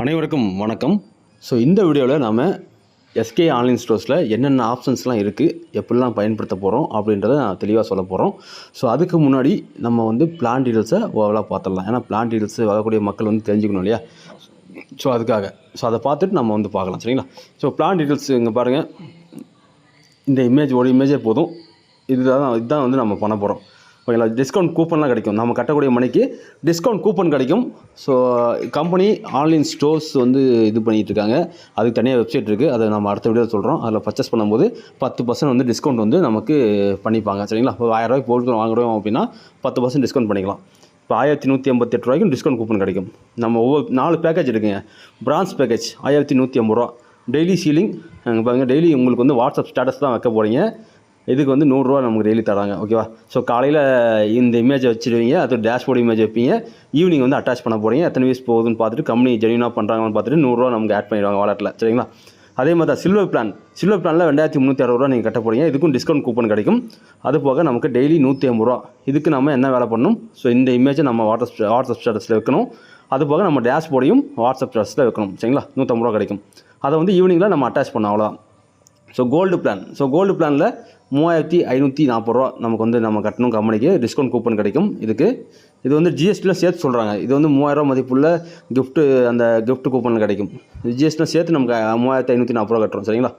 அனைவருக்கும் வணக்கம். ஸோ இந்த வீடியோவில் நாம் எஸ்கே ஆன்லைன் ஸ்டோர்ஸில் என்னென்ன ஆப்ஷன்ஸ்லாம் இருக்குது எப்படிலாம் பயன்படுத்த போகிறோம் அப்படின்றத நான் தெளிவாக சொல்ல போகிறோம் ஸோ அதுக்கு முன்னாடி நம்ம வந்து பிளான் டீட்டெயில்ஸை ஓவலாக பார்த்துடலாம். ஏன்னா பிளான் டீட்டெயில்ஸ் வரக்கூடிய மக்கள் வந்து தெரிஞ்சுக்கணும் இல்லையா? ஸோ அதுக்காக. ஸோ அதை பார்த்துட்டு நம்ம வந்து பார்க்கலாம். சரிங்களா? ஸோ பிளான் டீட்டெயில்ஸ் இங்கே பாருங்கள் இந்த இமேஜ் ஒரு இமேஜே போதும். இதுதான் இதுதான் வந்து நம்ம பண்ண போகிறோம் ஓகேங்களா? டிஸ்கவுண்ட் கூப்பன்லாம் கிடைக்கும். நம்ம கட்டக்கூடிய மணிக்கு டிஸ்கவுண்ட் கூப்பன் கிடைக்கும். ஸோ கம்பெனி ஆன்லைன் ஸ்டோர்ஸ் வந்து இது பண்ணிகிட்டு இருக்காங்க அதுக்கு தனியாக வெப்சைட் இருக்குது அதை நம்ம அடுத்த வீடியோ சொல்கிறோம் அதில் பர்ச்சேஸ் பண்ணும்போது பத்து பர்சன்ட் வந்து டிஸ்கவுண்ட் வந்து நமக்கு பண்ணிப்பாங்க. சரிங்களா? இப்போ ஆயிரரூபாய்க்கு பொருட்கள் வாங்குறோம் அப்படின்னா பத்து பர்சன்ட் டிஸ்கவுண்ட் பண்ணிக்கலாம். இப்போ ஆயிரத்தி நூற்றி எண்பத்தெட்டு ரூபாய்க்கும் டிஸ்கவுண்ட் கூப்பன் கிடைக்கும். நம்ம ஒவ்வொரு நாலு பேக்கேஜ் இருக்குங்க. பிரான்ஸ் பேக்கேஜ் ஆயிரத்தி நூற்றி ஐம்பது ரூபா. டெய்லி சீலிங் அங்கே பாருங்கள் டெய்லி உங்களுக்கு வந்து வாட்ஸ்அப் ஸ்டேட்டஸ் தான் வைக்க போகிறீங்க இதுக்கு வந்து நூறுரூவா நமக்கு டெய்லி தராங்க. ஓகேவா ஸோ காலையில் இந்த இமேஜை வச்சுருவீங்க அது டேஷ்போர்டு இமேஜ் வைப்பீங்க. ஈவினிங் வந்து அட்டாச் பண்ண போகிறீங்க எத்தனை வீஸ் போகுதுன்னு பார்த்துட்டு கம்பெனி ஜெனியூனாக பண்ணுறாங்கன்னு பார்த்துட்டு நூறுரூவா நமக்கு ஆட் பண்ணிடுவாங்க வாலெட்டில் சரிங்களா? அதே மாதிரி தான் சில்வர் பிளான் சில்வர் பிளானில் ரெண்டாயிரத்தி முந்நூற்றி அறுபது ரூபா நீங்கள் கட்ட போகிறீங்க இதுக்கும் டிஸ்கவுண்ட் கூப்பன் கிடைக்கும். அது போக நமக்கு டெய்லி நூற்றி ஐம்பது ரூபா. இதுக்கு நம்ம என்ன வேலை பண்ணணும்? ஸோ இந்த இமேஜை நம்ம வாட்ஸ்அப் வாட்ஸ்அப் ஸ்டேட்டஸில் வைக்கணும். அது போக நம்ம டேஷ்போர்டையும் வாட்ஸ்அப் ஸ்டேட்டஸில் வைக்கணும். சரிங்களா? நூற்றம்பது ரூபா கிடைக்கும். அதை வந்து ஈவினிங்கில் நம்ம அட்டாச் பண்ணோம் அவ்வளோதான் so gold plan so gold பிளானில் மூவாயிரத்தி ஐநூற்றி நாற்பது ரூபா நமக்கு வந்து நம்ம கட்டணும் கம்பெனிக்கு. டிஸ்கவுண்ட் கூப்பன் கிடைக்கும். இதுக்கு இது வந்து ஜிஎஸ்டியில் சேர்த்து சொல்கிறாங்க இது வந்து மூவாயிரரூவா மதிப்புள்ள கிஃப்ட்டு அந்த கிஃப்ட் கூப்பன் கிடைக்கும். ஜிஎஸ்டியில் சேர்த்து நமக்கு மூவாயிரத்தி ஐநூற்றி நாற்பது ரூபா கட்டுறோம். சரிங்களா?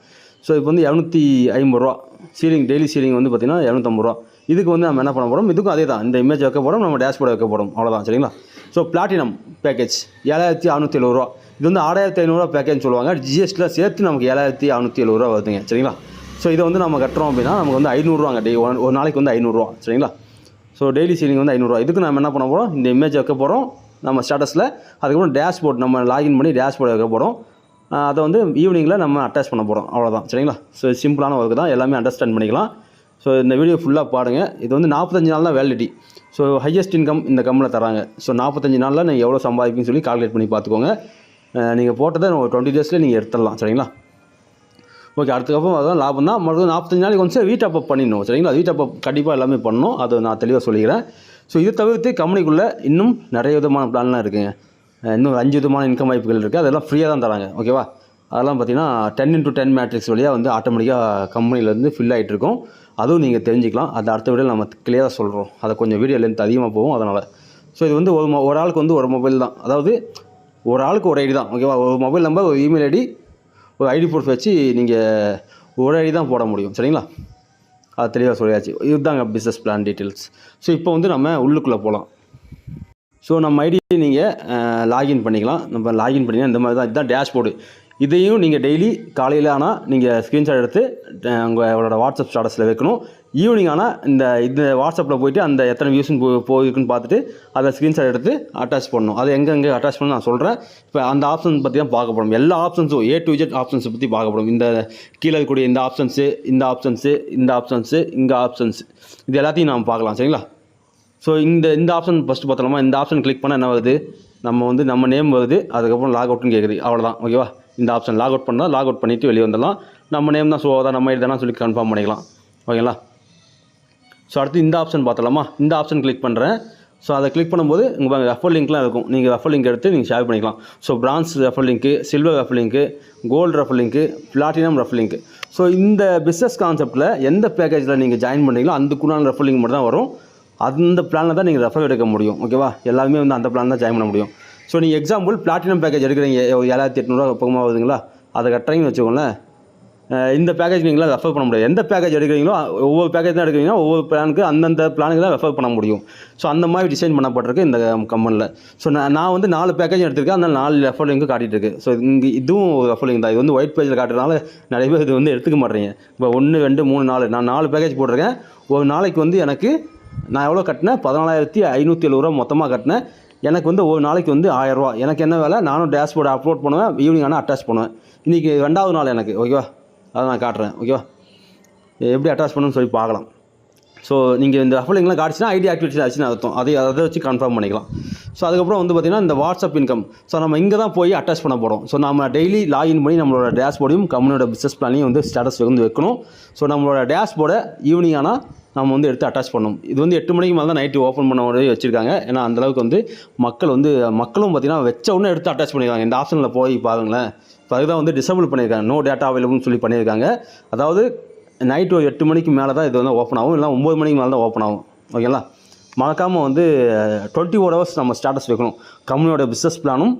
ஸோ இப்போ வந்து இரநூத்தி ஐம்பது ரூபா. சீலிங் டெய்லி சீலிங் வந்து பார்த்திங்கன்னா இரநூத்தம்பது ரூபா. இதுக்கு வந்து நம்ம என்ன பண்ண போகிறோம் இதுக்கும் அதே தான். இந்த இமேஜ் வைக்க போகிறோம் நம்ம டேஷ்போர்டு வைக்க போகிறோம் அவ்வளோதான் சரிங்களா? ஸோ பிளாட்டினம் பேக்கேஜ் ஏழாயிரத்தி அறநூற்றி எழுபது ரூபா. இது வந்து ஆறாயிரத்தி ஐநூறுரூவா பேக்கேஜ் சொல்லுவாங்க. ஜிஎஸ்டியில் சேர்த்து நமக்கு ஏழாயிரத்தி அறநூற்றி எழுபது ரூபா வருதுங்க. சரிங்களா? ஸோ இதை வந்து நம்ம கட்டுறோம் அப்படின்னா நமக்கு வந்து ஐநூறுரூவாங்க டே ஒன் ஒரு நாளைக்கு வந்து ஐநூறுரூவா சரிங்களா? ஸோ டெய்லி சீலிங் வந்து ஐநூறுரூவா இதுக்கு நம்ம என்ன பண்ண போகிறோம் இந்த இமேஜ் வைக்க போகிறோம் நம்ம ஸ்டேட்டஸில் அதுக்கப்புறம் டேஷ்போர்ட் நம்ம லாகின் பண்ணி டேஷ்போர்ட் வைக்க போகிறோம் அதை வந்து ஈவினிங்கில் நம்ம அட்டாச் பண்ண போகிறோம் அவ்வளோதான் சரிங்களா? ஸோ சிம்பிளான ஒர்க்கு தான். எல்லாமே அண்டர்ஸ்டாண்ட் பண்ணிக்கலாம். ஸோ இந்த வீடியோ ஃபுல்லாக பாருங்கள் இது வந்து நாற்பத்தஞ்சு நாள் தான் வேலிடிட்டி ஸோ ஹையஸ்ட் இன்கம் இந்த கம்மில் தராங்க. ஸோ நாற்பத்தஞ்சு நாளில் நீங்கள் எவ்வளோ சம்பாதிப்பீங்கன்னு சொல்லி கால்குலேட் பண்ணி பார்த்துக்கோங்க. நீங்கள் போட்டதை ஒரு டுவெண்ட்டி டேஸில் நீங்கள் எடுத்துடலாம் சரிங்களா? ஓகே அடுத்தக்கப்புறம் அதான் லாபம் தான். மறுபடியும் நாற்பத்தஞ்சு நாளைக்கு வந்து வீட் அப் பண்ணிடணும். சரிங்களா? வீட் அப் கண்டிப்பாக எல்லாமே பண்ணணும். அதை நான் தெளிவாக சொல்லிக்கிறேன். ஸோ இது தவிர்த்து கம்பெனிக்குள்ளே இன்னும் நிறைய விதமான பிளான்லாம் இருக்குங்க. இன்னும் அஞ்சு விதமான இன்கம் வாய்ப்புகள் இருக்குது அதெல்லாம் ஃப்ரீயாக தான் தராங்க. ஓகேவா அதெல்லாம் பார்த்தீங்கன்னா டென் இன்ட்டு டென் மேட்ரிக்ஸ் வழியாக வந்து ஆட்டோமேட்டிக்காக கம்பெனிலேருந்து ஃபில் ஆகிட்டு இருக்கும். அதுவும் நீங்கள் தெரிஞ்சுக்கலாம். அது அடுத்த வீடியோ நம்ம கிளியராக சொல்கிறோம் அதை கொஞ்சம் வீடியோ லென்த் அதிகமாக போகும். அதனால். ஸோ இது வந்து ஒரு மொ- ஒரு ஆளுக்கு வந்து ஒரு மொபைல் தான். அதாவது ஒரு ஆளுக்கு ஒரு ஐடி தான். ஓகேவா ஒரு மொபைல் நம்பர் ஒரு இமெயில் ஐடி ஒரு ஐடி ப்ரூஃப் வச்சு நீங்கள் ஒரு ஐடி தான் போட முடியும் சரிங்களா? அது தெளிவாக சொல்லியாச்சு. இதுதாங்க பிஸ்னஸ் பிளான் டீட்டெயில்ஸ் ஸோ இப்போ வந்து நம்ம உள்ளுக்குள்ளே போகலாம் ஸோ நம்ம ஐடியை நீங்கள் லாகின் பண்ணிக்கலாம். நம்ம லாகின் பண்ணிங்கன்னா இந்த மாதிரி தான் இதுதான் டேஷ்போர்டு இதையும் நீங்கள் டெய்லி காலையில் ஆனால் நீங்கள் ஸ்க்ரீன்ஷாட் எடுத்து உங்களோட வாட்ஸ்அப் ஸ்டாட்டஸில் வைக்கணும். ஈவினிங் ஆனால் இந்த இந்த வாட்ஸ்அப்பில் போயிட்டு அந்த எத்தனை வியூஸும் போ போயிருக்குன்னு பார்த்துட்டு அதை ஸ்க்ரீன்ஷாட் எடுத்து அட்டாச் பண்ணணும். அது எங்கெங்கே அட்டாச் பண்ணணும் நான் சொல்கிறேன் இப்போ அந்த ஆப்ஷன் பற்றி தான் பார்க்க போகிறோம் எல்லா ஆப்ஷன்ஸும் ஏ டு ஜெட் ஆப்ஷன்ஸை பற்றி பார்க்க போகிறோம் இந்த கீழே இருக்கக்கூடிய இந்த ஆப்ஷன்ஸு இந்த ஆப்ஷன்ஸு இந்த ஆப்ஷன்ஸு இங்கே ஆப்ஷன்ஸ் இது எல்லாத்தையும் நாம் பார்க்கலாம் சரிங்களா? ஸோ இந்த இந்த ஆப்ஷன் ஃபஸ்ட்டு பார்த்தோம்னா இந்த ஆப்ஷன் கிளிக் பண்ணால் என்ன வருது? நம்ம வந்து நம்ம நேம் வருது. அதுக்கப்புறம் லாக் அவுட்னு கேட்குது அவ்வளோதான் ஓகேவா இந்த ஆப்ஷன் லாக் அவுட் பண்ணால் லாக் அவுட் பண்ணிவிட்டு வெளியே வந்துடலாம். நம்ம நேம் தான் ஸோ தான் நம்ம இதுதான் சொல்லி கன்ஃபார்ம் பண்ணிக்கலாம். ஓகேங்களா? ஸோ அடுத்து இந்த ஆப்ஷன் பார்த்தலாமா இந்த ஆப்ஷன் கிளிக் பண்ணுறேன் ஸோ அதை கிளிக் பண்ணும்போது உங்கள் ரெஃபர் லிங்க்லாம் இருக்கும். நீங்கள் ரெஃபர் லிங்க் எடுத்து நீங்கள் ஷேர் பண்ணிக்கலாம். ஸோ பிரான்ஸ் ரெஃபர் லிங்க்கு சில்வர் ரெஃபர் லிங்க்கு கோல்டு ரெஃபர் லிங்க்கு பிளாட்டினம் ரெஃபர் லிங்க்கு ஸோ இந்த பிஸ்னஸ் கான்செப்ட்டில் எந்த பேக்கேஜில் நீங்கள் ஜாயின் பண்ணீங்களோ அதுக்குண்டான ரெஃபர் லிங்க் மட்டும் தான் வரும். அந்த பிளானில் தான் நீங்கள் ரெஃபர் எடுக்க முடியும். ஓகேவா? எல்லாருமே வந்து அந்த பிளான் தான் ஜாயின் பண்ண முடியும். ஸோ நீங்கள் எக்ஸாம்பிள் பிளாட்டினம் பேக்கேஜ் எடுக்கிறீங்க. ஒரு ஏழாயிரத்தி எட்நூறுவா பக்கமாக ஆகுதுங்களா அதை கட்டுறீங்கன்னு வச்சுக்கோங்களேன். இந்த பேக்கேஜ் நீங்களாம் ரெஃபர் பண்ண முடியாது. எந்த பேக்கேஜ் எடுக்கிறீங்களோ ஒவ்வொரு பேக்கேஜ் தான் எடுக்கிறீங்கன்னா ஒவ்வொரு பிளானுக்கு அந்தந்த பிளானுக்கு தான் ரெஃபர் பண்ண முடியும். ஸோ அந்த மாதிரி டிசைன் பண்ணப்பட்டிருக்கு இந்த கம்பெனியில் ஸோ நான் நான் வந்து நாலு பேக்கேஜ் எடுத்திருக்கேன். அந்த நாலு ரெஃபர் லிங்க் காட்டிகிட்டு இருக்கு. ஸோ இங்கே இதுவும் ஒரு ரெஃபர் லிங்க் தான். இது வந்து ஒயிட் பேஜில் காட்டுறதுனால நிறைய பேர் இது வந்து எடுத்துக்க மாட்டேறீங்க. இப்போ ஒன்று ரெண்டு மூணு நாலு. நான் நாலு பேக்கேஜ் போட்டிருக்கேன். ஒரு நாளைக்கு வந்து எனக்கு நான் எவ்வளோ கட்டினேன்? பதினாலாயிரத்தி ஐநூற்றி எழுபது ரூபா மொத்தமாக கட்டினேன். எனக்கு வந்து ஒரு நாளைக்கு வந்து ஆயிரரூவா எனக்கு என்ன வேலை? நானும் டேஷ்போர்டு அப்லோட் பண்ணுவேன் ஈவினிங் ஆனால் அட்டாச் பண்ணுவேன். இன்றைக்கி ரெண்டாவது நாள் எனக்கு ஓகேவா அதை நான் காட்டுறேன் ஓகேவா எப்படி அட்டாச் பண்ணணும்னு சொல்லி பார்க்கலாம். ஸோ நீங்கள் இந்த ரெஃபலிங்லாம் காட்டுச்சுன்னா ஐடி ஆக்டிவிட்டி ஆச்சுன்னு அர்த்தம். அதை அதை வச்சு கன்ஃபார்ம் பண்ணிக்கலாம். ஸோ அதுக்கப்புறம் வந்து பார்த்திங்கன்னா இந்த வாட்ஸ்அப் இன்கம் ஸோ நம்ம இங்கே தான் போய் அட்டாச் பண்ண போகிறோம் ஸோ நம்ம டெய்லி லாகின் பண்ணி நம்மளோட டேஷ்போர்டையும் கம்பெனியோட பிஸ்னஸ் பிளானையும் வந்து ஸ்டேட்டஸ் வந்து வைக்கணும். ஸோ நம்மளோட டேஷ்போர்டை ஈவினிங் ஆனால் நம்ம வந்து எடுத்து அட்டாச் பண்ணணும். இது வந்து எட்டு மணிக்கு மேலே தான் நைட்டு ஓப்பன் பண்ண உடனே வச்சுருக்காங்க. ஏன்னா அந்தளவுக்கு வந்து மக்கள் வந்து மக்களும் பார்த்திங்கன்னா வச்ச உடனே எடுத்து அட்டாச் பண்ணியிருக்காங்க இந்த ஆப்ஷனில் போய் பாருங்களேன். இப்போ அதுதான் வந்து டிசபிள் பண்ணியிருக்காங்க நோ டேட்டா அவைலபிள்னு சொல்லி பண்ணியிருக்காங்க அதாவது நைட்டு ஒரு எட்டு மணிக்கு மேலே தான் இது வந்து ஓப்பன் ஆகும். இல்லை ஒம்பது மணிக்கு மேலே தான் ஓப்பன் ஆகும் ஓகேங்களா மறக்காமல் வந்து டுவெண்ட்டி ஃபோர் ஹவர்ஸ் நம்ம ஸ்டேட்டஸ் வைக்கணும். கம்பெனியோட பிஸ்னஸ் பிளானும்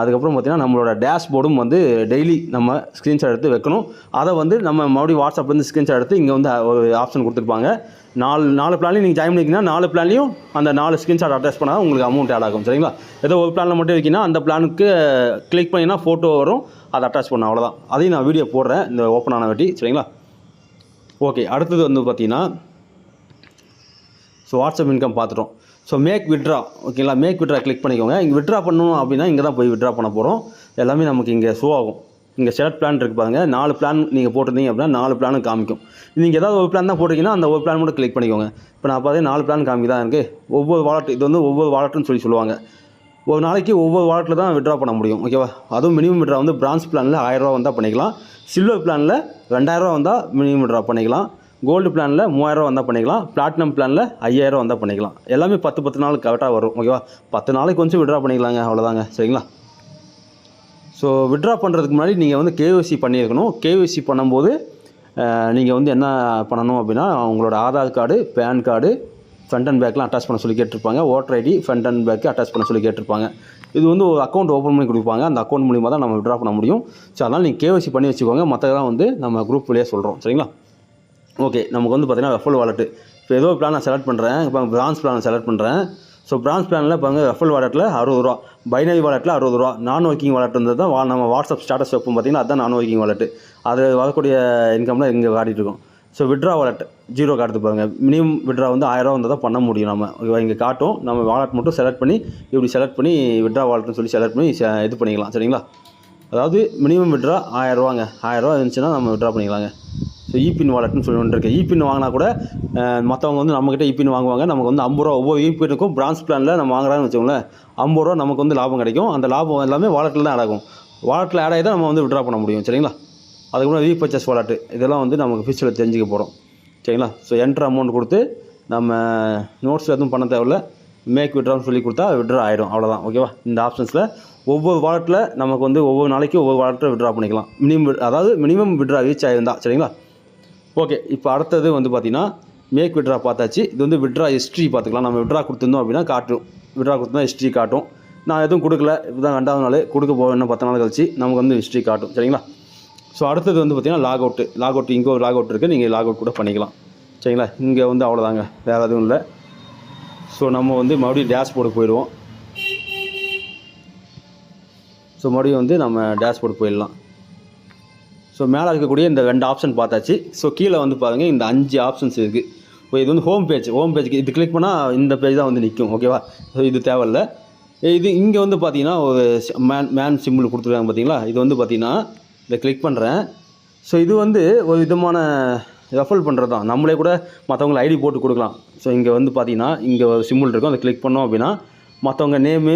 அதுக்கப்புறம் பார்த்திங்கன்னா நம்மளோட டேஷ்போர்டும் வந்து டெய்லி நம்ம ஸ்க்ரீன்ஷாட் எடுத்து வைக்கணும். அதை வந்து நம்ம மறுபடியும் வாட்ஸ்அப்லேருந்து ஸ்க்ரீன்ஷாட் எடுத்து இங்கே வந்து ஒரு ஆப்ஷன் கொடுத்துருப்பாங்க. நாலு நாலு பிளான்லையும் நீங்கள் ஜாயின் பண்ணிக்கிங்கன்னா நாலு பிளான்லையும் அந்த நாலு ஸ்க்ரீன்ஷாட் அட்டாச் பண்ணால் உங்களுக்கு அமௌண்ட் ஆட் ஆகும். சரிங்களா? ஏதோ ஒரு பிளானில் மட்டும் வைக்கினா அந்த பிளானுக்கு கிளிக் பண்ணிங்கன்னா ஃபோட்டோ வரும். அதை அட்டாச் பண்ண அவ்வளோதான் அதையும் நான் வீடியோ போடுறேன். இந்த ஓப்பன் ஆன வட்டி. சரிங்களா? ஓகே அடுத்தது வந்து பார்த்தீங்கன்னா ஸோ வாட்ஸ்அப் இன்கம் பார்த்துட்டோம். ஸோ மேக் விட்ரா ஓகேங்களா மேக் விட்ரா கிளிக் பண்ணிக்கோங்க. இங்கே விட்ரா பண்ணணும் அப்படின்னா இங்கே தான் போய் விட்ரா பண்ண போகிறோம் எல்லாமே நமக்கு இங்கே ஷோ ஆகும். இங்கே செலக்ட் பிளான் இருக்கு பாருங்கள் நாலு பிளான் நீங்கள் போட்டிருந்தீங்க அப்படின்னா நாலு பிளானும் காமிக்கும். நீங்கள் ஏதாவது ஒரு பிளான் தான் போட்டிங்கன்னா அந்த ஒரு பிளான் மட்டும் கிளிக் பண்ணிக்கோங்க. இப்போ நான் பார்த்தீங்கன்னா நாலு பிளான் காமிக்கு தான் இருக்குது ஒவ்வொரு வாலெட் இது வந்து ஒவ்வொரு வாலெட்டுன்னு சொல்லி சொல்லுவாங்க. ஒரு நாளைக்கு ஒவ்வொரு வாலெட்டில் தான் விட்ரா பண்ண முடியும். ஓகேவா அதுவும் மினிமம் விட்ரா வந்து பிரான்ஸ் பிளானில் ஆயிரரூவா வந்தால் பண்ணிக்கலாம். சில்வர் பிளானில் ரெண்டாயிரரூவா வந்தால் மினிமம் விட்ரா பண்ணிக்கலாம். கோல்டு பிளானில் மூவாயிரரூவா வந்தால் பண்ணிக்கலாம். பிளாட்டினம் பிளானில் ஐயாயிரம் வந்தால் பண்ணிக்கலாம். எல்லாமே பத்து பத்து நாள் கரெக்டாக வரும் ஓகேவா பத்து நாளைக்கு கொஞ்சம் விட்ரா பண்ணிக்கலாங்க அவ்வளோதாங்க சரிங்களா? ஸோ விட்ரா பண்ணுறதுக்கு முன்னாடி நீங்கள் வந்து கேஒசி பண்ணியிருக்கணும். கேஒசி பண்ணும்போது நீங்கள் வந்து என்ன பண்ணணும் அப்படின்னா உங்களோட Aadhaar card PAN card front and பேக்லாம் அட்டாச் பண்ண சொல்லி கேட்டிருப்பாங்க. Voter ID front and back attach பண்ண சொல்லி கேட்டிருப்பாங்க. இது வந்து ஒரு அக்கௌண்ட் ஓப்பன் பண்ணி கொடுப்பாங்க. அந்த அக்கௌண்ட் மூலிமா தான் நம்ம விட்ரா பண்ண முடியும். ஸோ அதனால் நீங்கள் கேஒசி பண்ணி வச்சுக்கோங்க. மற்றதெல்லாம் வந்து நம்ம குரூப் வழியாக சொல்கிறோம் சரிங்களா? ஓகே நமக்கு வந்து பார்த்தீங்கன்னா ரஃபல் வாலெட்டு இப்போ ஏதோ பிளான் நான் செலக்ட் பண்ணுறேன் இப்போ பிரான்ஸ் பிளான் செலக்ட் பண்ணுறேன் ஸோ பிரான்ஸ் பிளானில் இப்போ வந்து வாலெட்டில் அறுபது ரூபா. பைனரி வாலெட்டில் அறுபது ரூபா. நான் ஒர்க்கிங் வாலெட் இருந்தது தான். வா- நம்ம வாட்ஸ்அப் ஸ்டேட்டஸ் வைப்போம் பார்த்தீங்கன்னா அதுதான் நான் ஒர்க்கிங் வாலெட்டு அது வரக்கூடிய இன்கம்லாம் இங்கே காட்டிட்டு ஸோ விட்ரா வாலெட் ஜீரோ காட்டு பாருங்க. மினிமம் விட்ரா வந்து ஆயிரம் வந்தால் தான் பண்ண முடியும் நம்ம. இங்கே காட்டும். நம்ம வாலெட் மட்டும் செலக்ட் பண்ணி இப்படி செலக்ட் பண்ணி விட்ரா வாலெட்னு சொல்லி செலக்ட் பண்ணி இது பண்ணிக்கலாம். சரிங்களா? அதாவது மினிமம் விட்ரா ஆயிரரூவாங்க ஆயிரரூவா இருந்துச்சுன்னா நம்ம விட்ரா பண்ணிக்கலாங்க. ஸோ இபின் வாலெட்னு சொல்லி ஒன்று இருக்குது இபின் வாங்கினா கூட மற்றவங்க வந்து நம்மக்கிட்ட இபின் வாங்குவாங்க. நமக்கு வந்து ஐம்பது ரூபா ஒவ்வொரு இபினுக்கும் பிரான்ஸ் பிளானில் நம்ம வாங்குறாங்கன்னு வச்சுக்கோங்களேன். ஐம்பது ரூபா நமக்கு வந்து லாபம் கிடைக்கும். அந்த லாபம் எல்லாமே வாலெட்டில் தான் ஆட் ஆகும் வாலெட்டில் ஆட் ஆகி தான் நம்ம வந்து விட்ரா பண்ண முடியும். சரிங்களா? அதுக்கப்புறம் ரீபர்ச்சஸ் வாலெட்டு இதெல்லாம் வந்து நமக்கு ஃபியூச்சரில் தெரிஞ்சுக்க போகிறோம் சரிங்களா? ஸோ என்ட்ரு அமௌண்ட் கொடுத்து நம்ம நோட்ஸில் எதுவும் பண்ண தேவையில்ல. மேக் விட்ரான்னு சொல்லி கொடுத்தா விட்ரா ஆகிடும் அவ்வளோதான் ஓகேவா இந்த ஆப்ஷன்ஸில் ஒவ்வொரு வாலெட்டில் நமக்கு வந்து ஒவ்வொரு நாளைக்கு ஒவ்வொரு வாலெட்டில் விட்ரா பண்ணிக்கலாம். மினிமம் அதாவது மினிமம் விட்ரா ரீச் ஆகிருந்தா சரிங்களா? ஓகே இப்போ அடுத்தது வந்து பார்த்தீங்கன்னா மேக் விட்ரா பார்த்தாச்சு. இது வந்து விட்ரா ஹிஸ்ட்ரி பார்த்துக்கலாம். நம்ம விட்ரா கொடுத்துருந்தோம் அப்படின்னா காட்டும். விட்ரா கொடுத்துருந்தா ஹிஸ்ட்ரி காட்டும். நான் எதுவும் கொடுக்கல. இதுதான் ரெண்டாவது நாள். கொடுக்க போக இன்னும் பத்து நாள் கழிச்சு நமக்கு வந்து ஹிஸ்ட்ரி காட்டும். சரிங்களா? ஸோ அடுத்தது வந்து பார்த்தீங்கன்னா லாக் அவுட்டு லாக் அவுட் இங்கே ஒரு லாக் அவுட் இருக்குது நீங்கள் லாக் அவுட் கூட பண்ணிக்கலாம். சரிங்களா? இங்கே வந்து அவ்வளோதாங்க வேறு எதுவும் இல்லை. ஸோ நம்ம வந்து மறுபடியும் டேஷ்போர்டு போயிடுவோம். ஸோ மறுபடியும் வந்து நம்ம டேஷ்போர்டு போயிடலாம். ஸோ மேலே இருக்கக்கூடிய இந்த ரெண்டு ஆப்ஷன் பார்த்தாச்சு. ஸோ கீழே வந்து பாருங்கள் இந்த அஞ்சு ஆப்ஷன்ஸ் இருக்குது இப்போ இது வந்து ஹோம் பேஜ் ஹோம் பேஜ்க்கு இது கிளிக் பண்ணால் இந்த பேஜ் தான் வந்து நிற்கும் ஓகேவா ஸோ இது தேவையில்ல. இது இங்கே வந்து பார்த்தீங்கன்னா ஒரு மேன் மேன் சிம்பிள் கொடுத்துருக்காங்க பார்த்தீங்களா இது வந்து பார்த்தீங்கன்னா இதை கிளிக் பண்ணுறேன் ஸோ இது வந்து ஒரு விதமான ரெஃபல் பண்ணுறது தான். நம்மளே கூட மற்றவங்களை ஐடி போட்டு கொடுக்கலாம். ஸோ இங்கே வந்து பார்த்தீங்கன்னா இங்கே ஒரு சிம்பிள் இருக்கும். அதை கிளிக் பண்ணோம் அப்படின்னா மற்றவங்க name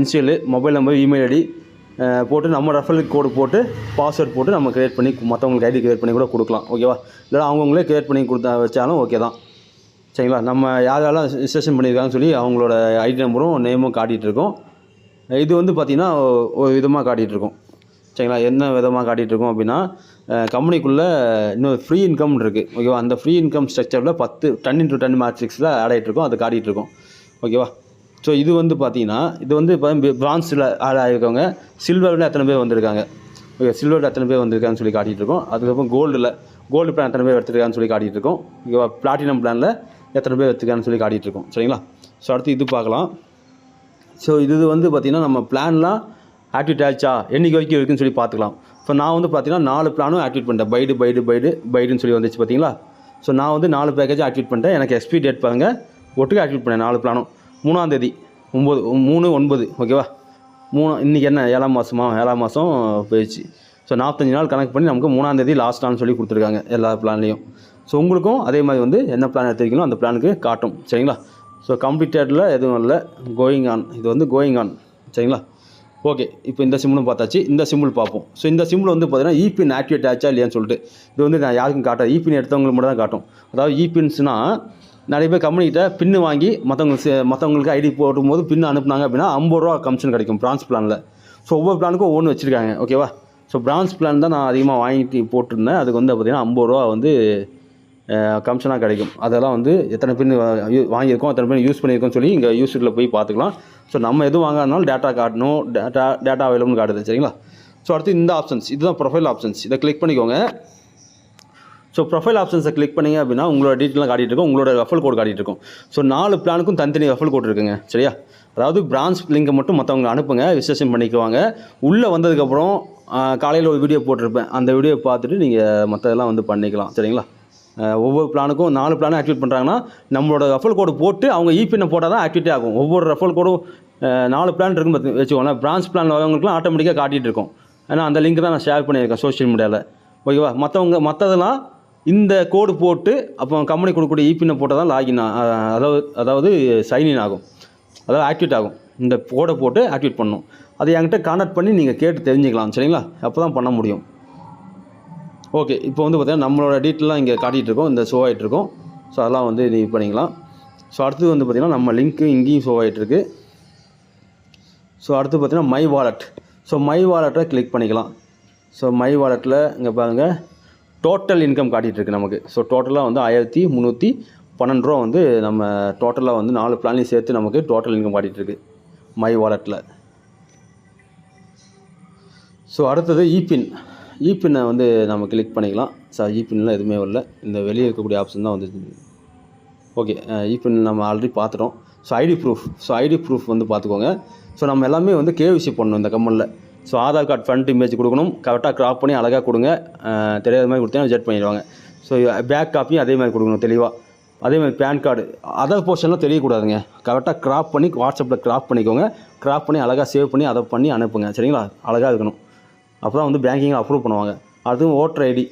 initial mobile number email ID போட்டு நம்ம ரெஃபரல் கோடு போட்டு பாஸ்வேர்ட் போட்டு நம்ம கிரியேட் பண்ணி மற்றவங்களுக்கு ஐடி கிரியேட் பண்ணி கூட கொடுக்கலாம். ஓகேவா இல்லை அவங்கவுங்களே கிரியேட் பண்ணி கொடுத்தா வச்சாலும் ஓகே தான். சரிங்களா? நம்ம யார் யாரெல்லாம் ரிஜிஸ்ட்ரேஷன் பண்ணியிருக்காங்கன்னு சொல்லி அவங்களோட ஐடி நம்பரும் நேமும் காட்டிகிட்டு இருக்கோம். இது வந்து பார்த்திங்கன்னா ஒரு விதமாக காட்டிகிட்டு இருக்கோம். சரிங்களா? என்ன விதமாக காட்டிகிட்டு இருக்கோம் அப்படின்னா கம்பெனிக்குள்ளே இன்னொரு ஃப்ரீ இன்கம் இருக்குது ஓகேவா அந்த ஃப்ரீ இன்கம் ஸ்ட்ரக்சரில் பத்து டன் இன்ட்டு டன் மேட்ரிக்ஸில் ஆட் ஆகிட்டு இருக்கும். அது காட்டிகிட்டு இருக்கோம். ஓகேவா ஸோ இது வந்து பார்த்தீங்கன்னா இது வந்து இப்போ பிரான்ஸில் ஆட் ஆகிருக்கவங்க சில்வரில் எத்தனை பேர் வந்திருக்காங்க? ஓகே சில்வரில் எத்தனை பேர் வந்திருக்காங்கன்னு சொல்லி காட்டிகிட்டு இருக்கோம். அதுக்கப்புறம் கோல்டில் கோல்டு பிளான் எத்தனை பேர் எடுத்துருக்காங்கன்னு சொல்லி காட்டிகிட்டு இருக்கோம். ஓகேவா பிளாட்டினம் பிளானில் எத்தனை பேர் எடுத்துருக்காங்கன்னு சொல்லி காட்டிகிட்டு இருக்கோம். சரிங்களா? ஸோ அடுத்து இது பார்க்கலாம். ஸோ இது வந்து பார்த்திங்கன்னா நம்ம பிளான்லாம் ஆக்டிவேட் ஆச்சா என்றைக்கு வரைக்கும் இருக்குன்னு சொல்லி பார்த்துக்கலாம். இப்போ நான் வந்து பார்த்தீங்கன்னா நாலு பிளானும் ஆக்டிவேட் பண்ணிட்டேன். பைடு பைடு பைடு பைடுன்னு சொல்லி வந்துச்சு பார்த்தீங்களா ஸோ நான் வந்து நாலு பேக்கேஜ் ஆக்டிவேட் பண்ணிட்டேன். எனக்கு எக்ஸ்பி டேட் பாருங்கள் ஒட்டுக்கு ஆக்டிவேட் பண்ணேன் நாலு பிளானும் மூணாந்தேதி ஒம்பது மூணு ஒன்பது ஓகேவா மூணு இன்றைக்கி என்ன ஏழாம் மாதமா ஏழாம் மாதம் போயிடுச்சு. ஸோ நாற்பத்தஞ்சு நாள் கணக்கு பண்ணி நமக்கு மூணாந்தேதி லாஸ்ட் நாள்னு சொல்லி கொடுத்துருக்காங்க எல்லா பிளான்லேயும் ஸோ உங்களுக்கும் அதே மாதிரி வந்து என்ன பிளான் எடுத்துருக்கீங்களோ அந்த பிளானுக்கு காட்டும். சரிங்களா? ஸோ கம்ப்ளீட்டடில் எதுவும் இல்லை. கோயிங் ஆன் இது வந்து கோயிங் ஆன் சரிங்களா? ஓகே இப்போ இந்த சிம்பிளும் பார்த்தாச்சு. இந்த சிம்பிள் பார்ப்போம். ஸோ இந்த சிம்பிள் வந்து பார்த்தீங்கன்னா ஈபின் ஆக்டிவேட் ஆச்சா இல்லையான்னு சொல்லிட்டு. இது வந்து நான் யாருக்கும் காட்டாது. ஈபின் எடுத்தவங்களுக்கு மட்டும் தான் காட்டும். அதாவது ஈபின்ஸ்னால் நிறைய பேர் கம்பெனிகிட்ட பின்னு வாங்கி மற்றவங்களுக்கு மற்றவங்களுக்கு ஐடி போடும்போது பின்னு அனுப்புனாங்க அப்படின்னா ஐம்பது ரூபா கமிஷன் கிடைக்கும் பிரான்ஸ் பிளானில் ஸோ ஒவ்வொரு பிளானுக்கும் ஒவ்வொன்று வச்சுருக்காங்க. ஓகேவா ஸோ பிரான்ஸ் பிளான் தான் நான் அதிகமாக வாங்கிட்டு போட்டிருந்தேன். அதுக்கு வந்து பார்த்திங்கன்னா ஐம்பது ரூபா வந்து கமிஷனாக கிடைக்கும். அதெல்லாம் வந்து எத்தனை பேர் வாங்கியிருக்கோம் எத்தனை பேர் யூஸ் பண்ணியிருக்கோம்னு சொல்லி இங்கே யூஸில் போய் பார்த்துக்கலாம். ஸோ நம்ம எதுவும் வாங்காதனாலும் டேட்டா காட்டணும். டேட்டா டேட்டா அவைலபிள்னு காட்டுது. சரிங்களா? ஸோ அடுத்து இந்த ஆப்ஷன்ஸ் இதுதான் ப்ரொஃபைல் ஆப்ஷன்ஸ் இதை கிளிக் பண்ணிக்கோங்க. ஸோ ப்ரொஃபைல் ஆப்ஷன்ஸை கிளிக் பண்ணிங்க அப்படின்னா உங்களோட டீட்டெயிலாம் காட்டிகிட்டு இருக்கும். உங்களோட ரெஃபல் கோட் காட்டிகிட்டு இருக்கும். ஸோ நாலு பிளானுக்கும் தனித்தனி ரெஃபல் கோட் இருக்குங்க. சரியா? அதாவது பிரான்ச் லிங்கை மட்டும் மற்றவங்க அனுப்புங்க விசேஷம் பண்ணிக்குவாங்க. உள்ளே வந்ததுக்கப்புறம் காலையில் ஒரு வீடியோ போட்டிருப்பேன். அந்த வீடியோ பார்த்துட்டு நீங்கள் மற்றதெல்லாம் வந்து பண்ணிக்கலாம். சரிங்களா? ஒவ்வொரு பிளானுக்கும் நாலு பிளானும் ஆக்டிவேட் பண்ணுறாங்கன்னா நம்மளோட ரெஃபல் கோடு போட்டு அவங்க இபினை போட்டால் தான் ஆக்டிவேட்டே ஆகும். ஒவ்வொரு ரெஃபல் கோடும் நாலு பிளான் இருக்கும் பார்த்து வச்சுக்கோங்க பிரான்ச் பிளான் வரவங்களுக்குலாம் ஆட்டோமேட்டிக்காக காட்டிகிட்டு இருக்கும். ஏன்னா அந்த லிங்க் தான் நான் ஷேர் பண்ணியிருக்கேன் சோஷியல் மீடியாவில் ஓகேவா மற்றவங்க மற்றதெல்லாம் இந்த கோடு போட்டு அப்போ கம்பெனி கொடுக்கக்கூடிய இபின்னை போட்டால் தான் லாகின் அதாவது அதாவது சைன்இன் ஆகும். அதாவது ஆக்டிவேட் ஆகும். இந்த கோடை போட்டு ஆக்டிவேட் பண்ணணும் அதை என்கிட்ட கான்டாக்ட் பண்ணி நீங்கள் கேட்டு தெரிஞ்சுக்கலாம் சரிங்களா? அப்போ தான் பண்ண முடியும். ஓகே இப்போ வந்து பார்த்திங்கன்னா நம்மளோட டீட்டெயிலாம் இங்கே காட்டிகிட்டு இருக்கோம். இந்த ஷோ ஆகிட்டுருக்கோம் ஸோ அதெல்லாம் வந்து இது பண்ணிக்கலாம். ஸோ அடுத்தது வந்து பார்த்திங்கன்னா நம்ம லிங்க்கு இங்கேயும் ஷோ ஆகிட்டுருக்கு ஸோ அடுத்து பார்த்தீங்கன்னா மை வாலெட் ஸோ மை வாலெட்டை கிளிக் பண்ணிக்கலாம். ஸோ மை வாலெட்டில் இங்கே பாருங்கள் டோட்டல் இன்கம் காட்டிகிட்டு இருக்கு நமக்கு ஸோ டோட்டலாக வந்து ஆயிரத்தி முந்நூற்றி பன்னெண்டு ரூபா வந்து நம்ம டோட்டலாக வந்து நாலு பிளான்லையும் சேர்த்து நமக்கு டோட்டல் இன்கம் காட்டிகிட்டு இருக்கு மை வாலெட்டில் ஸோ அடுத்தது இபின் இபின்னை வந்து நம்ம கிளிக் பண்ணிக்கலாம். சார் இபின்லாம் எதுவுமே இல்லை இந்த வெளியே இருக்கக்கூடிய ஆப்ஷன் தான் வந்து ஓகே இபின் நம்ம ஆல்ரெடி பார்த்துட்டோம். So ID proof so ID proof வந்து பார்த்துக்கோங்க. ஸோ நம்ம எல்லாமே வந்து கேவிசி பண்ணணும் இந்த கம்பெனியில் so Aadhaar card front image கொடுக்கணும். கரெக்டாக க்ராப் பண்ணி அழகாக கொடுங்க. தெரியாத மாதிரி கொடுத்தீங்கன்னா ரிஜெக்ட் பண்ணிடுவாங்க. ஸோ பேக் காப்பியும் அதே மாதிரி கொடுக்கணும் தெளிவாக அதே மாதிரி பேன் கார்டு அதர் போர்ஷன்லாம் தெரியக்கூடாதுங்க. கரெக்டாக க்ராப் பண்ணி வாட்ஸ்அப்பில் க்ராப் பண்ணிக்கோங்க. க்ராப் பண்ணி அழகாக சேவ் பண்ணி அதை பண்ணி அனுப்புங்க. சரிங்களா? அழகாக இருக்கணும். அப்போ தான் வந்து பேங்கிங்கில் அப்ரூவ் பண்ணுவாங்க. அதுவும் voter ID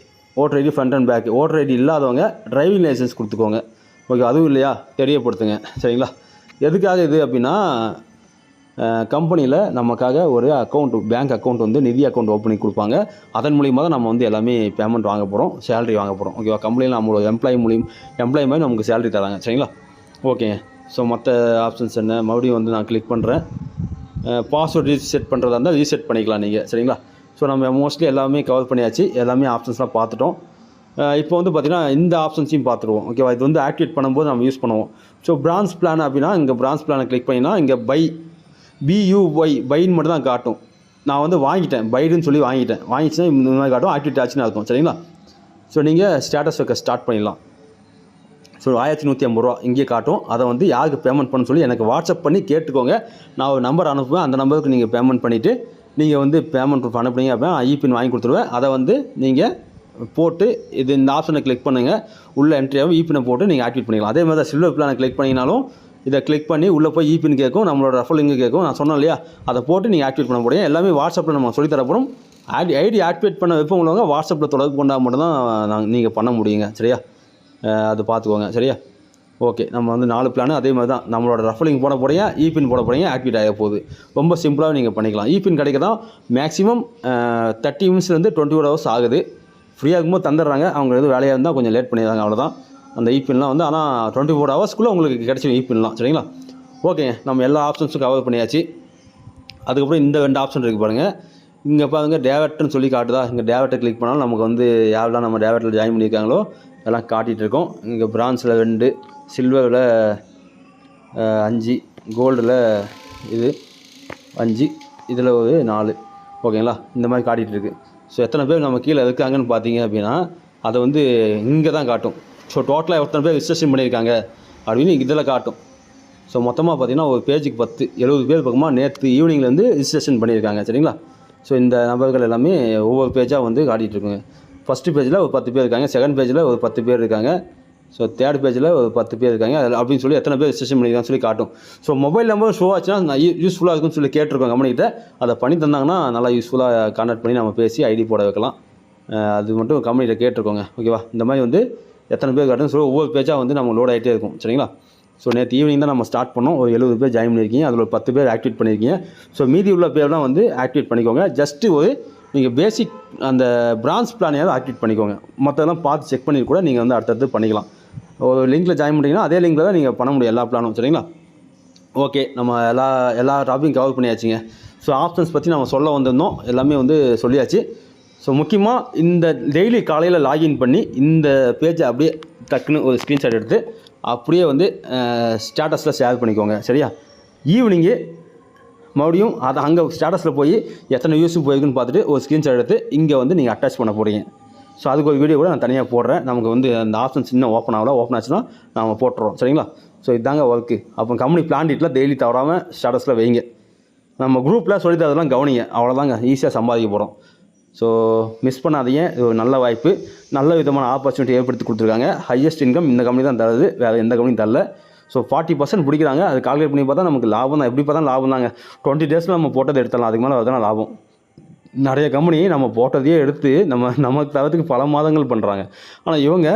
voter ID front and back voter ID இல்லாதவங்க டிரைவிங் லைசன்ஸ் கொடுத்துக்கோங்க. ஓகே அதுவும் இல்லையா? தெரியப்படுத்துங்க. சரிங்களா? எதுக்காக இது அப்படின்னா கம்பெனியில் நமக்காக ஒரு அக்கௌண்ட் பேங்க் அக்கௌண்ட் வந்து நிதி அக்கௌண்ட் ஓப்பன் பண்ணி கொடுப்பாங்க. அதன் மூலியமாக தான் நம்ம வந்து எல்லாமே பேமெண்ட் வாங்க போகிறோம் சேலரி வாங்க போகிறோம் ஓகேவா கம்பெனியில் நம்மளோட எம்ப்ளாயி மூலியம் எம்ப்ளாயி மாதிரி நமக்கு சேலரி தராங்க. சரிங்களா? ஓகேங்க ஸோ மற்ற ஆப்ஷன்ஸ் என்ன? மறுபடியும் வந்து நான் கிளிக் பண்ணுறேன் பாஸ்வேர்ட் ரீசெட் பண்ணுறதா இருந்தால் ரீசெட் பண்ணிக்கலாம் நீங்கள் சரிங்களா? ஸோ நம்ம மோஸ்ட்லி எல்லாமே கவர் பண்ணியாச்சு. எல்லாமே ஆப்ஷன்ஸ்லாம் பார்த்துட்டோம். இப்போ வந்து பார்த்திங்கன்னா இந்த ஆப்ஷன்ஸையும் பார்த்துருவோம். ஓகேவா இது வந்து ஆக்டிவேட் பண்ணும்போது நம்ம யூஸ் பண்ணுவோம். ஸோ பிரான்ஸ் பிளான் அப்படின்னா இங்கே பிரான்ஸ் பிளானை கிளிக் பண்ணினா இங்கே பை பியூஒய் பைன்னு மட்டும் தான் காட்டும். நான் வந்து வாங்கிட்டேன். பைடுன்னு சொல்லி வாங்கிட்டேன். வாங்கிச்சுன்னா இந்த மாதிரி காட்டும். ஆக்டிவேட் ஆச்சுன்னு அர்த்தம். சரிங்களா? ஸோ நீங்கள் ஸ்டேட்டஸ் வைக்க ஸ்டார்ட் பண்ணிடலாம். ஸோ ஆயிரத்தி நூற்றி ஐம்பது ரூபா இங்கே காட்டும். அதை வந்து யாருக்கு பேமெண்ட் பண்ண சொல்லி எனக்கு வாட்ஸ்அப் பண்ணி கேட்டுக்கோங்க. நான் ஒரு நம்பர் அனுப்புவேன். அந்த நம்பருக்கு நீங்கள் பேமெண்ட் பண்ணிவிட்டு நீங்கள் வந்து பேமெண்ட் ப்ரூஃப் அனுப்புனீங்க அப்படின்னா ஐபின் வாங்கி கொடுத்துருவேன். அதை வந்து நீங்கள் போட்டு இது இந்த ஆப்ஷனை கிளிக் பண்ணுங்கள் உள்ள என்ட்ரி ஆகும். ஈபினை போட்டு நீங்கள் ஆக்டிவேட் பண்ணிக்கலாம். அதே மாதிரி தான் சில்வர் பிளானை கிளிக் பண்ணிங்கனாலும் இதை கிளிக் பண்ணி உள்ளே போய் e ஈபின் கேட்கும் நம்மளோட ரெஃபர் லிங்க் கேட்கும். நான் சொன்னேன் இல்லையா? அதை போட்டு நீங்கள் ஆக்டிவேட் பண்ண முடியும். எல்லாமே வாட்ஸ்அப்பில் நம்ம சொல்லி தரப்போம் ஐடி ஐடி ஆக்டிவேட் பண்ண வைப்ப உள்ளவங்க வாட்ஸ்அப்பில் தொடர்பு கொண்டா மட்டும்தான் நாங்கள் நீங்கள் பண்ண முடியுங்க. சரியா? அது பார்த்துக்கோங்க. சரியா? ஓகே நம்ம வந்து நாலு பிளானு அதே மாதிரி தான் நம்மளோட ரஃபலிங் போட போகிறீங்க இபின் e போட போகிறீங்க ஆக்டிவேட் ஆக போகுது. ரொம்ப சிம்பிளாக நீங்கள் பண்ணிக்கலாம். இபின் கிடைக்க தான் மேக்ஸிமம் தேர்ட்டி மினிட்ஸ்லேருந்து டுவெண்ட்டி ஃபோர் ஹவர்ஸ் ஆகுது. ஃப்ரீயாகும்போது தந்துடுறாங்க. அவங்க எதுவும் வேலையாக இருந்தால் கொஞ்சம் லேட் பண்ணிடுறாங்க. அவ்வளோதான் அந்த இபின்லாம் வந்து ஆனால் டுவெண்ட்டி ஃபோர் ஹவர்ஸ்க்குள்ளே உங்களுக்கு கிடச்சிடும் இபின்லாம் சரிங்களா? ஓகே நம்ம எல்லா ஆப்ஷன்ஸும் கவர் பண்ணியாச்சு. அதுக்கப்புறம் இந்த ரெண்டு ஆப்ஷன் இருக்குது பாருங்கள் இங்கே பாருங்க டேவட்னு சொல்லி காட்டுதா? இங்கே டேவட்டை கிளிக் பண்ணாலும் நமக்கு வந்து யாரெல்லாம் நம்ம டேவட்டில் ஜாயின் பண்ணியிருக்காங்களோ எல்லாம் காட்டிகிட்டு இருக்கோம். இங்கே பிரான்ஸில் ரெண்டு சில்வரில் அஞ்சு கோல்டில் இது அஞ்சு இதில் ஒரு நாலு. ஓகேங்களா இந்த மாதிரி காட்டிகிட்டுருக்கு ஸோ எத்தனை பேர் நம்ம கீழே இருக்காங்கன்னு பார்த்தீங்க அப்படின்னா அதை வந்து இங்கே தான் காட்டும். ஸோ டோட்டலாக எத்தனை பேர் ரிஜிஸ்ட்ரேஷன் பண்ணியிருக்காங்க? அப்படின்னு இதில் காட்டும். ஸோ மொத்தமாக பார்த்தீங்கன்னா ஒரு பேஜுக்கு பத்து எழுபது பேர் பக்கமாக நேற்று ஈவினிங்லேருந்து ரிஜிஸ்ட்ரேஷன் பண்ணியிருக்காங்க சரிங்களா? ஸோ இந்த நபர்கள் எல்லாமே ஒவ்வொரு பேஜாக வந்து காட்டிகிட்ருக்குங்க ஃபஸ்ட்டு பேஜில் ஒரு பத்து பேர் இருக்காங்க செகண்ட் பேஜில் ஒரு பத்து பேர் இருக்காங்க. ஸோ தேர்ட் பேஜில் ஒரு பத்து பேர் இருக்காங்க. அதில் அப்படின்னு சொல்லி எத்தனை பேர் ரிஜிஸ்ட்ரேஷன் பண்ணியிருக்காங்கன்னு சொல்லி காட்டும். ஸோ மொபைல் நம்பர் ஷோ ஆச்சுன்னா யூஸ்ஃபுல்லாக இருக்குன்னு சொல்லி கேட்டிருக்கோம் கம்பெனிகிட்ட. அதை பண்ணி தந்தாங்கன்னா நல்லா யூஸ்ஃபுல்லாக கான்டாக்ட் பண்ணி நம்ம பேசி ஐடி போட வைக்கலாம். அது மட்டும் கம்பெனிகிட்ட கேட்டிருக்கோங்க. ஓகேவா இந்த மாதிரி வந்து எத்தனை பேர் கட்டணும் சொல்லி ஒவ்வொரு பேஜாக வந்து நம்ம லோட் ஆகிட்டே இருக்கும். சரிங்களா? ஸோ நேற்று ஈவினிங் தான் நம்ம ஸ்டார்ட் பண்ணோம். ஒரு எழுபது பேர் ஜாயின் பண்ணியிருக்கீங்க. அதில் ஒரு பத்து பேர் ஆக்டிவேட் பண்ணியிருக்கீங்க. ஸோ மீதி உள்ள பேர்லாம் வந்து ஆக்டிவேட் பண்ணிக்கோங்க. ஜஸ்ட்டு ஒரு நீங்கள் பேசிக் அந்த பிரான்ச் பிளானையாவது ஆக்டிவேட் பண்ணிக்கோங்க. மற்றதெல்லாம் பார்த்து செக் பண்ணி கூட நீங்கள் வந்து அடுத்தடுத்து பண்ணிக்கலாம். ஒரு லிங்க்கில் ஜாயின் பண்ணிங்கன்னா அதே லிங்கில் தான் நீங்கள் பண்ண முடியும் எல்லா பிளானும் சரிங்களா? ஓகே நம்ம எல்லா எல்லா டாப்பிக்கும் கவர் பண்ணியாச்சுங்க. ஸோ ஆப்ஷன்ஸ் பற்றி நம்ம சொல்ல வந்திருந்தோம். எல்லாமே வந்து சொல்லியாச்சு. ஸோ முக்கியமாக இந்த டெய்லி காலையில் லாகின் பண்ணி இந்த பேஜை அப்படியே டக்குன்னு ஒரு ஸ்க்ரீன்ஷாட் எடுத்து அப்படியே வந்து ஸ்டேட்டஸில் ஷேர் பண்ணிக்கோங்க. சரியா? ஈவினிங்கு மறுபடியும் அதை அங்கே ஸ்டேட்டஸில் போய் எத்தனை வியூஸ் போயிருக்குன்னு பார்த்துட்டு ஒரு ஸ்க்ரீன்ஷாட் எடுத்து இங்கே வந்து நீங்கள் அட்டாச் பண்ண போகிறீங்க ஸோ அதுக்கு ஒரு வீடியோ கூட நான் தனியாக போடுறேன். நமக்கு வந்து அந்த ஆப்ஷன்ஸ் இன்னும் ஓப்பன் ஆகல. ஓப்பன் ஆச்சுன்னா நம்ம போட்டுறோம். சரிங்களா? ஸோ இதாங்க ஒர்க்கு அப்போ கம்பெனி பிளான் டெய்லி தவறாமல் ஸ்டேட்டஸில் வைங்க. நம்ம குரூப்பில் சொல்லி தரதெல்லாம் கவனிங்க. அவ்வளோதாங்க ஈஸியாக சம்பாதிக்க போகிறோம் ஸோ மிஸ் பண்ணாதீங்க. இது ஒரு நல்ல வாய்ப்பு. நல்ல விதமான ஆப்பர்ச்சுனிட்டி ஏற்படுத்தி கொடுத்துருக்காங்க. ஹையஸ்ட் இன்கம் இந்த கம்பெனி தான் தருது. வேறு எந்த கம்பெனியும் தரல. ஸோ ஃபார்ட்டி பர்சன்ட் பிடிக்கிறாங்க. அது கால்குலேட் பண்ணி பார்த்தா நமக்கு லாபம் தான். எப்படி பார்த்தா லாபம் தாங்க. டுவெண்ட்டி டேஸில் நம்ம போட்டதை எடுத்துடலாம். அதுக்கு மேலே அதுதான் லாபம். நிறைய கம்பெனி நம்ம போட்டதையே எடுத்து நம்ம நமக்கு தரத்துக்கு பல மாதங்கள் பண்ணுறாங்க ஆனால் இவங்க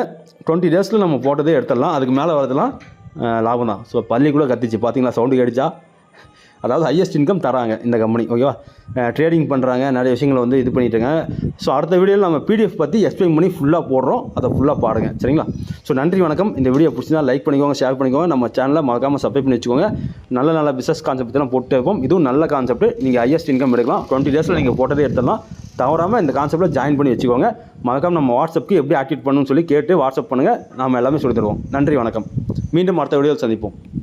டுவெண்ட்டி டேஸில் நம்ம போட்டதே எடுத்துடலாம். அதுக்கு மேலே வரதெல்லாம் லாபம் தான். ஸோ பள்ளி கூட கத்திச்சு. பார்த்தீங்களா சவுண்டு கேடிச்சா அதாவது ஹையஸ்ட் இன்கம் தராங்க இந்த கம்பெனி ஓகேவா ட்ரேடிங் பண்ணுறாங்க நிறைய விஷயங்களை வந்து இது பண்ணிட்டுருங்க ஸோ அடுத்த வீடியோவில் நம்ம பிடிஎஃப் பற்றி எக்ஸ்பிளைன் பண்ணி ஃபுல்லாக போடுறோம். அதை ஃபுல்லாக பாருங்க சரிங்களா? ஸோ நன்றி வணக்கம். இந்த வீடியோ பிடிச்சிருந்தா லைக் பண்ணிக்கோங்க ஷேர் பண்ணிக்கோங்க. நம்ம சேனலை மறக்காமல் சப்ஸ்கிரைப் பண்ணி வச்சுக்கோங்க. நல்ல நல்ல பிஸ்னஸ் கான்செப்ட் தான் போட்டு இருப்போம். இதுவும் நல்ல கான்செப்ட் நீங்கள் ஹையஸ்ட் இன்கம் எடுக்கலாம். டுவெண்ட்டி டேஸில் நீங்கள் போட்டதே எடுத்துடலாம். தவறாமல் இந்த கான்செப்ட்டில் ஜாயின் பண்ணி வச்சுக்கோங்க. மறக்காம நம்ம வாட்ஸ்அப்புக்கு எப்படி ஆக்டிவேட் பண்ணணும்னு சொல்லி கேட்டு வாட்ஸ்அப் பண்ணுங்கள் நம்ம எல்லாமே சொல்லி தருவோம். நன்றி வணக்கம். மீண்டும் அடுத்த வீடியோவில் சந்திப்போம்.